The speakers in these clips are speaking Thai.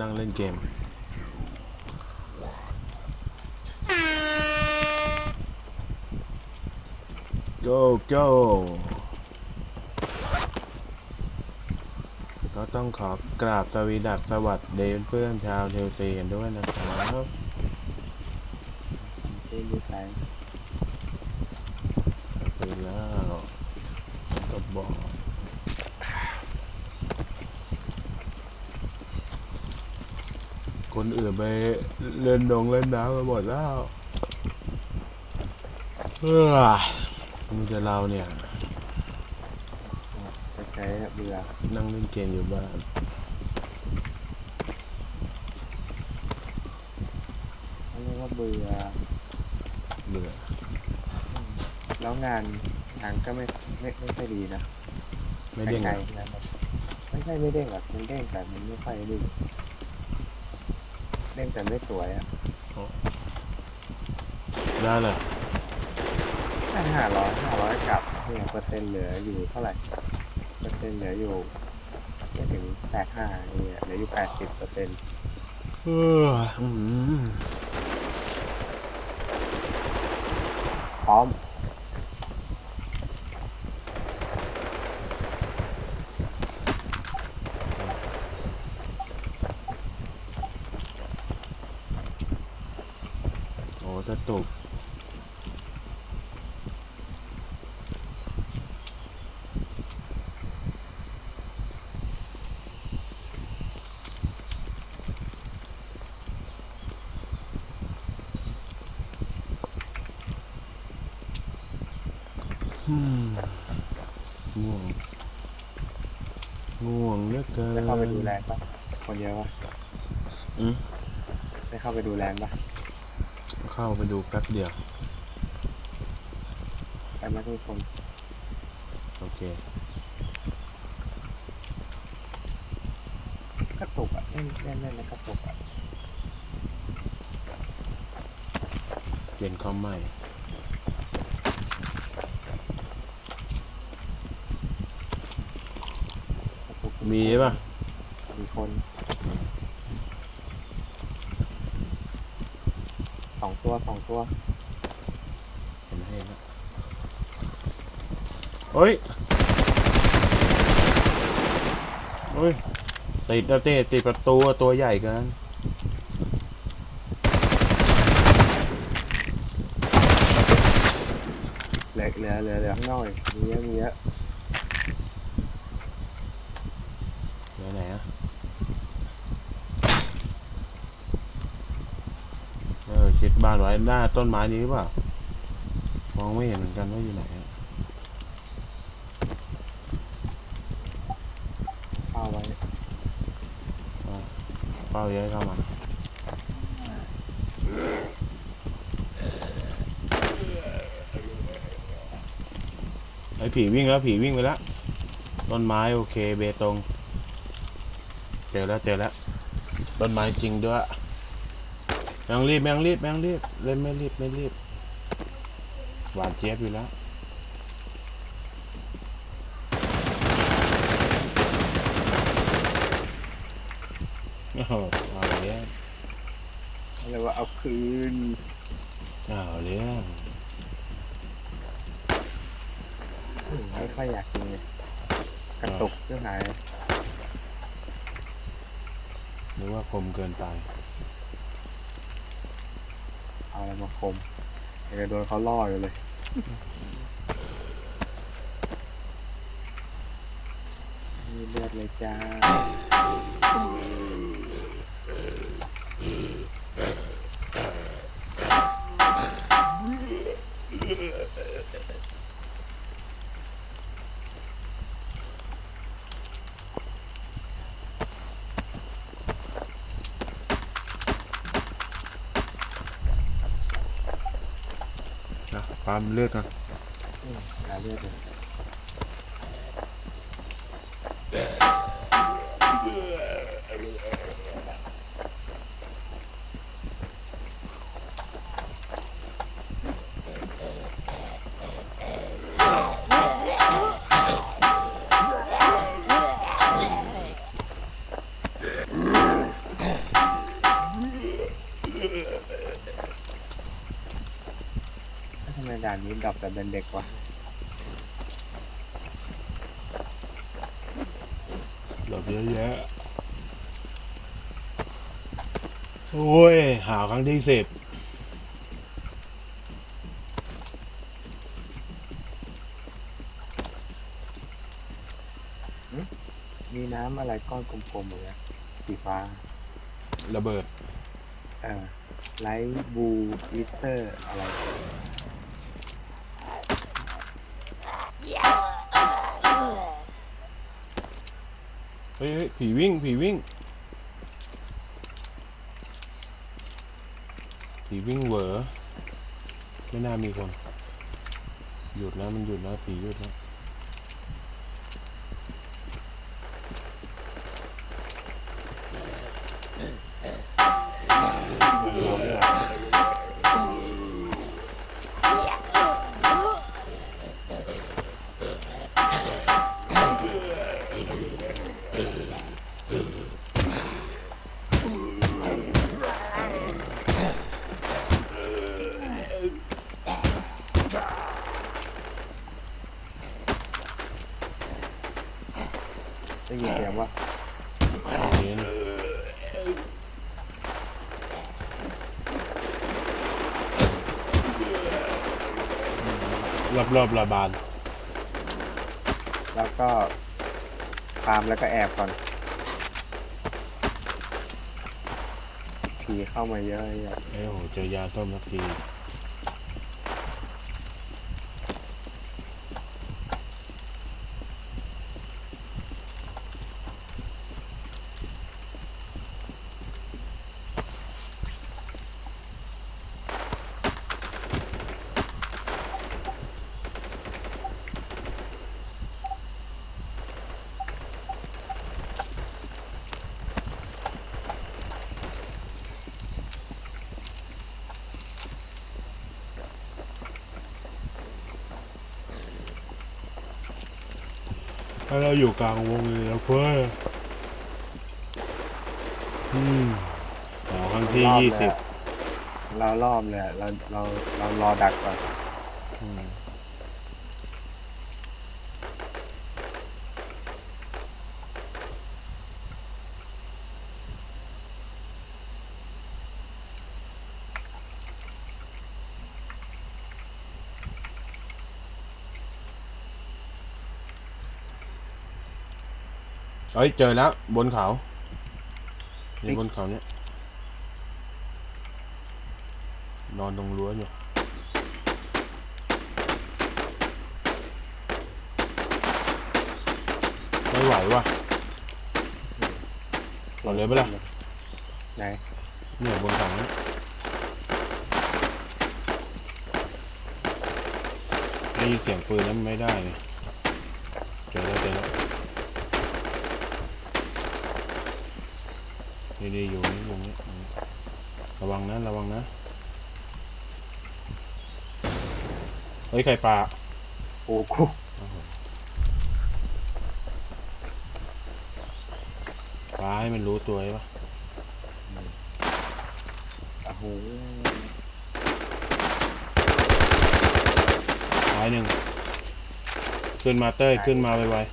นั่งเล่นเกม โจโจก็ต้องขอกราบสวีดัสสวัสดีเพื่อนชาวเชลซีกันด้วยนะครับเล่นดูแสง ไปแล้วก็บอก คนอื่นไปเล่นนงเล่นน้ำมาหมดแล้วเฮ้ยมีแต่เราเนี่ยจะใช้เบื่อนั่งเล่นเกมอยู่บ้านเขาเรียกว่าเบื่อเบื่อแล้วงานงานก็ไม่ไม่ไม่ค่อยดีนะไม่เด้งไกลเหรอๆงานแบบไม่ใช่ไม่เด้งหรอกมันเด้งแต่มันไม่ค่อยดี เด้งแต่ไม่สวยอะได้เลยถ้าห้าร้อยห้าร้อยกลับเนี่ยเปอร์เซ็นต์เหลืออยู่เท่าไหร่เปอร์เซ็นต์เหลืออยู่ไม่ถึงแปดห้าเนี่ยเหลืออยู่แปดสิบเปอร์เซ็นต์เอออืมพร้อม ง่วง ง่วงเหลือเกินได้เข้าไปดูแลปะคนเยอะปะอืมได้เข้าไปดูแลปะเข้าไปดูแป๊บเดียวไปมาทุกคนโอเคกระตุกอะเล่นเล่นเล่นแล้วกระตุกอะเปลี่ยนคอมใหม่ กระตุก มีป่ะ มีคนสองตัวสองตัวเห็นให้แล้วเฮ้ยเฮ้ยติดนะเต้ติดประตูอะตัวใหญ่เกัน เหลือเหลือเหลือเหลือข้างนอกอีกมีเยอะมีเยอะ ไหนไหนอะเออชิด บ้านไว้หน้าต้นไม้นี้หรือเปล่ามองไม่เห็นเหมือนกันว่าอยู่ไหนอะเข้าไว้เป้าย้ายเข้ามาไอ้ผีวิ่งแล้วผีวิ่งไปแล้วต้นไม้โอเคเบตง เจอแล้วเจอแล้วต้นไม้จริงด้วย แมงรีบแมงรีบแมงรีบเล่นไม่รีบไม่รีบหวานเจี๊ยบอยู่แล้วโอ้โหเอาเรื่องเรียกว่าเอาคืนเอาเรื่องอืมไม่ค่อยอยากกินเลยกระตุกเรื่องหายหรือว่าคมเกินไป เอาอะไรมาคมเดี๋ยโดนเขาล่ออยู่เลย มีเลือดเลยจ้า ปั๊มเลือดก่อนอืมหาเลือดเลย ด่านนี้ดรอปแต่เป็นเด็กว่ะหลบเยอะแยะ โอ้ย หาครั้งที่สิบมีน้ำอะไรก้อนกลมๆเลยสีฟ้า ระเบิด เออไลท์บูอิสเตอร์อะไร เฮ้ยผีวิ่ง ผีวิ่ง ผีวิ่งเหวอ ไม่น่ามีคน หยุดนะมันหยุดนะผีหยุดแล้ ยินเสียงว่าเห็นรอบรอบๆระบานแล้วก็ตามแล้วก็แอบก่อนผีเข้ามาเยอะเลยอะ เอ้ยโหเจอยาส้มสักที ถ้เราอยู่กลางวงเลยนะเฟ้ออืมหอครั้งที่ยี่สิบ เรารอบเลยอะเราเราเรารอดักก่อน เอ้ยเจอแล้ว บนเขานี่บนเขาเนี่ยนอนตรงรั้วอยู่ไม่ไหววะเอาเลยปะล่ะไหนเนี่ยบนเขาเนี่ยได้ยินเสียงปืนแล้วมันไม่ได้เลยเจอแล้วเจอแล้ว นี่ดีอยู่นี่อยู่นี่อืมระวังนะระวังนะ เฮ้ยใครปลาโอ้กูปลาให้มันรู้ตัวใช่ปะโอ้โหท้ายหนึ่งขึ้นมาเต้ยขึ้นมาไวๆ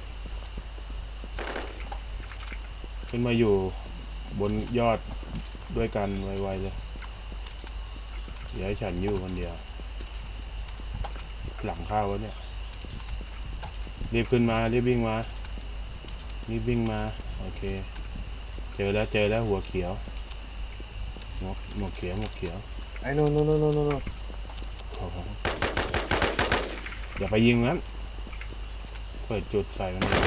ขึ้นมาอยู่ บนยอดด้วยกันไวๆเลยอย่าให้ฉันอยู่คนเดียว หลังข้าวแล้วเนี่ย รีบขึ้นมา รีบวิ่งมา รีบวิ่งมา โอเค เจอแล้วเจอแล้วหัวเขียวหมวกหมวกเขียวหมวกเขียวไอ้นู่นนู่นนู่นนู่นนู่นโอ้โหอย่าไปยิงนั้นเปิดจุดใส่มันเลย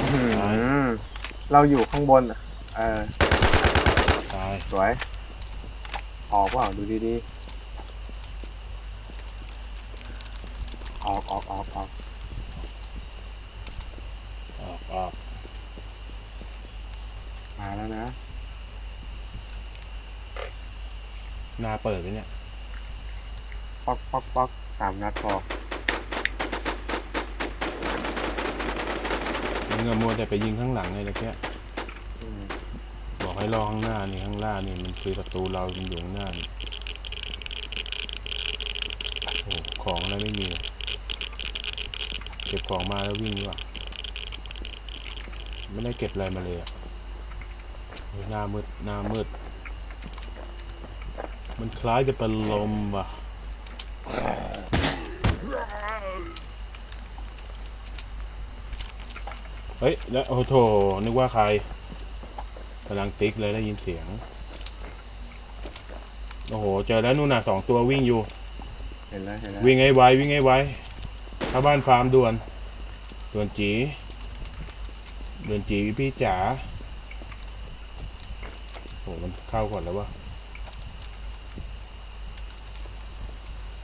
อื้อตายหือ เราอยู่ข้างบนอะเออตายสวย ออกเปล่าดูดีๆ ออกออกออกออกออกออกมาแล้วนะ หน้าเปิดไปเนี่ย ป๊อกป๊อกป๊อกสามนัดพอ มึงก็มัวแต่ไปยิงข้างหลังไงตะเกียอืมบอกให้รอข้างหน้านี่ข้างล่างนี่มันคือประตูเรามันอยู่ข้างหน้านี่อ้ของอะไรไม่มีเลยเก็บของมาแล้ววิ่งดีกว่าไม่ได้เก็บอะไรมาเลยอะเฮ้ยหน้ามืดหน้ามืด มันคล้ายจะเป็นลมว่ะ เฮ้ยแล้วโอ้โถนึกว่าใครกำลังติ๊กเลยได้ยินเสียง โอ้โห เจอแล้วนู่นน่ะสองตัววิ่งอยู่ เห็นแล้วเห็นแล้ววิ่งให้ไววิ่งให้ไวเข้าบ้านฟาร์มด่วน ด่วนจีด่วนจีพี่จ๋าโอ้มันเข้าก่อนแล้ววะ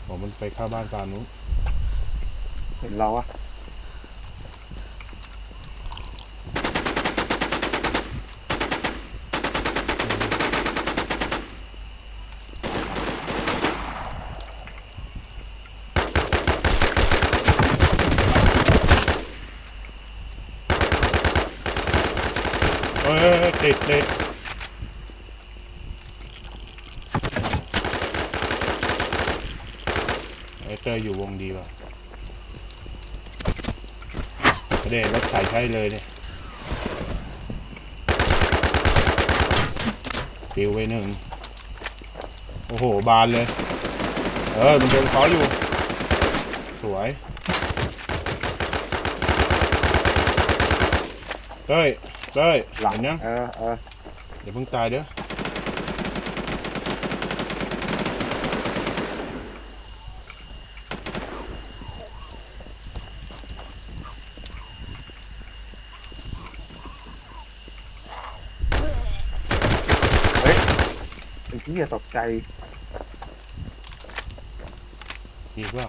โอ้มันไปเข้าบ้านฟาร์มนู้นเห็นเราวะ เอ้ย ติดติดไอเตอร์อยู่วงดีว่ะเด็รถไถใช้เลยเนี่ยปิวไปหนึ่ง โอ้โห บานเลย เออ มันโดนเขาอยู่ สวยเต้ย เต้ยหลังเห็นยังเออเออเดี๋ยวเพิ่งตายเด้อไอ้ที่อย่าตกใจ ดีกว่า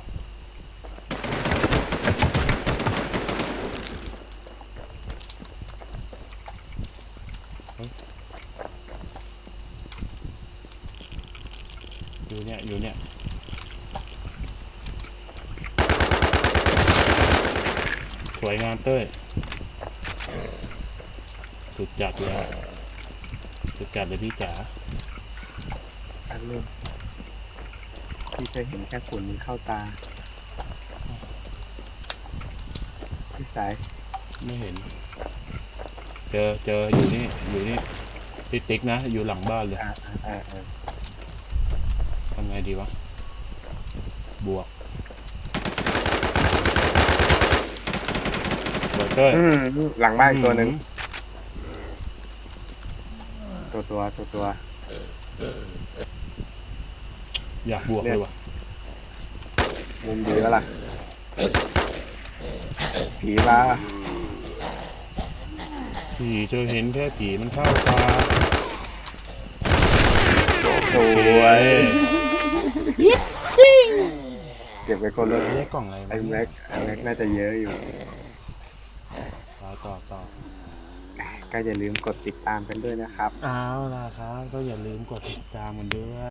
อยู่เนี่ย อยู่เนี่ย สวยงามเต้ยสุดจัดเลยอะสุดจัดเลยพี่จ๋าอันนี้พี่เคยเห็นแค่ฝุ่นมันเข้าตา พี่สายไม่เห็น เจอเจออยู่นี่ อยู่นี่ติ๊กติ๊กนะ อยู่หลังบ้านเลย อ่าอ่าอ่าอ่า ทำไงดีวะ บวกบวกเตอร์อืมหลังบ้านอีกตัวหนึ่งตัวตัวตัวตัวอยากบวกเลยว่ะมุมดีแล้วล่ะผีมาผีเธอเห็นแค่ผีมันเข้าตาสวย เก็บไปคนละไม่ได้กล่องอะไรไอ้มาแม็กไอ้แม็กน่าจะเยอะอยู่ต่อต่อต่อก็อย่าลืมกดติดตามกันด้วยนะครับ เอาล่ะครับ ก็อย่าลืมกดติดตามกันด้วย